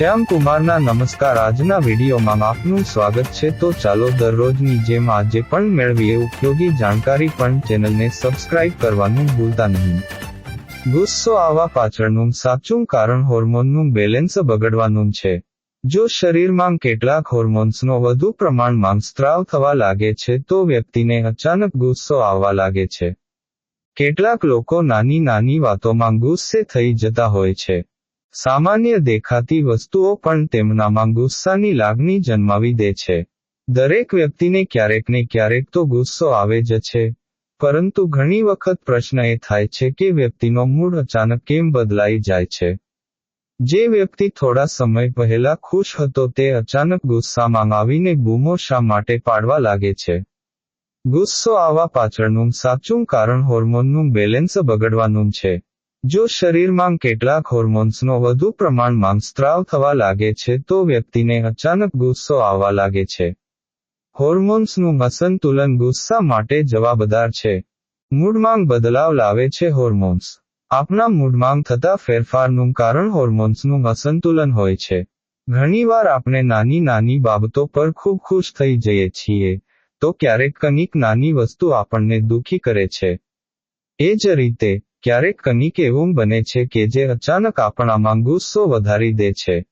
શ્યામ કુમારના નમસ્કાર આજના વિડીયોમાં આપનું સ્વાગત છે. તો ચાલો દરરોજની જેમ આજે પણ મેળવીએ ઉપયોગી જાણકારી પણ ચેનલને સબસ્ક્રાઇબ કરવાનું ભૂલતા નહીં. ગુસ્સો આવવા પાછળનું સાચું કારણ હોર્મોનનું બેલેન્સ બગડવાનું છે. જો શરીરમાં કેટલાક હોર્મોન્સનો વધુ પ્રમાણમાં સ્ત્રાવ થવા લાગે છે, તો વ્યક્તિને અચાનક ગુસ્સો આવવા લાગે છે. કેટલાક લોકો નાની નાની વાતોમાં ગુસ્સે થઈ જતા હોય છે. સામાન્ય દેખાતી વસ્તુઓ પણ તેમનામાં ગુસ્સાની લાગણી જન્માવી દે છે. દરેક વ્યક્તિને ક્યારેક ને ક્યારેક તો ગુસ્સો આવે જ છે. પરંતુ ઘણી વખત પ્રશ્ન એ થાય છે કે વ્યક્તિનો મૂડ અચાનક કેમ બદલાઈ જાય છે? જે વ્યક્તિ થોડા સમય પહેલા ખુશ હતો તે અચાનક ગુસ્સામાં આવીને બૂમો શા માટે પાડવા લાગે છે? ગુસ્સો આવા પાછળનું સાચું કારણ હોર્મોનનું બેલેન્સ બગડવાનું છે. જો શરીરમાં કેટલાક હોર્મોન્સનો વધુ પ્રમાણમાં સ્ત્રાવ થવા લાગે છે, તો વ્યક્તિને અચાનક ગુસ્સો આવવા લાગે છે. હોર્મોન્સનું અસંતુલન ગુસ્સા માટે જવાબદાર છે. મૂડમાં બદલાવ લાવે છે હોર્મોન્સ. આપણા મૂડમાં થતા ફેરફારનું કારણ હોર્મોન્સનું અસંતુલન હોય છે. ઘણીવાર આપણે નાની નાની બાબતો પર ખૂબ ખુશ થઈ જઈએ છીએ, તો ક્યારેક કંઈક નાની વસ્તુ આપણને દુખી કરે છે. એ જ રીતે ક્યારેક કનિક એવું બને છે કે જે અચાનક આપણામાં ગુસ્સો વધારી દે છે.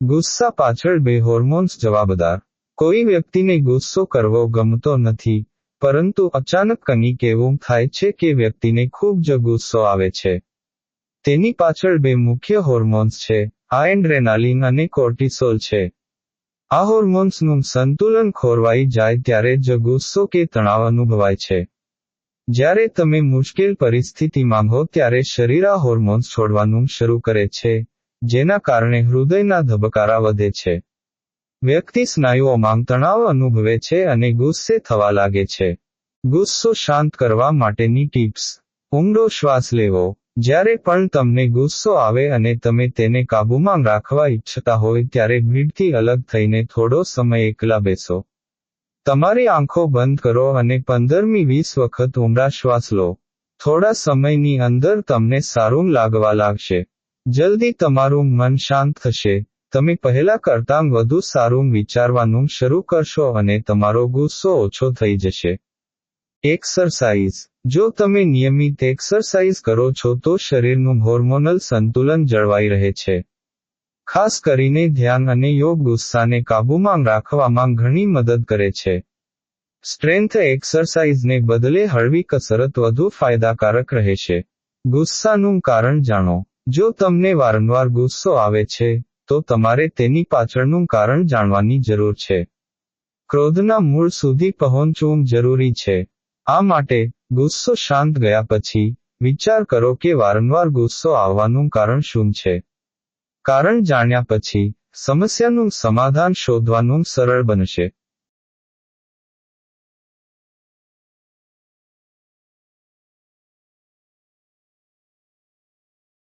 ગુસ્સા પાછળ બે હોર્મોન્સ જવાબદાર. કોઈ વ્યક્તિને ગુસ્સો કરવો ગમતો નથી, પરંતુ અચાનક કનિક એવું થાય છે કે વ્યક્તિને ખૂબ જ ગુસ્સો આવે છે. તેની પાછળ બે મુખ્ય હોર્મોન્સ છે આ એન્ડ્રેનાલિન અને કોર્ટિસોલ છે. આ હોર્મોન્સનું સંતુલન ખોરવાઈ જાય ત્યારે જ ગુસ્સો કે તણાવ અનુભવાય છે. જ્યારે તમે મુશ્કેલ પરિસ્થિતિમાં હો ત્યારે શરીર હોર્મોન્સ છોડવાનું શરૂ કરે છે, જેના કારણે હૃદયના ધબકારા વધે છે. વ્યક્તિ સ્નાયુઓમાં તણાવ અનુભવે છે અને ગુસ્સે થવા લાગે છે. ગુસ્સો શાંત કરવા માટેની ટિપ્સ. ઊંડો શ્વાસ લેવો. જ્યારે પણ તમને ગુસ્સો આવે અને તમે તેને કાબૂમાં રાખવા ઈચ્છતા હોય ત્યારે ભીડથી અલગ થઈને થોડો સમય એકલા બેસો. તમારી આંખો બંધ કરો અને પંદરમી વીસ વખત ઊંડા શ્વાસ લો. થોડા સમયની અંદર તમને સારું લાગવા લાગશે. જલ્દી તમારું મન શાંત થશે. તમે પહેલા કરતાં વધુ સારું વિચારવાનું શરૂ કરશો અને તમારો ગુસ્સો ઓછો થઈ જશે. એક્સરસાઇઝ. જો તમે નિયમિત એક્સરસાઇઝ કરો છો તો શરીરનું હોર્મોનલ સંતુલન જળવાઈ રહે છે. ખાસ કરીને ધ્યાન અને યોગ ગુસ્સાને કાબૂમાં રાખવામાં ઘણી મદદ કરે છે. સ્ટ્રેન્થ એક્સરસાઇઝને બદલે હળવી કસરત વધુ ફાયદાકારક રહેશે ગુસ્સાનું કારણ જાણો. જો તમને વારંવાર ગુસ્સો આવે છે, તો તમારે તેની પાછળનું કારણ જાણવાની જરૂર છે. ક્રોધના મૂળ સુધી પહોંચવું જરૂરી છે. આ માટે ગુસ્સો શાંત ગયા પછી વિચાર કરો કે વારંવાર ગુસ્સો આવવાનું કારણ શું છે. કારણ જાણ્યા પછી સમસ્યાનું સમાધાન શોધવાનું સરળ બનશે.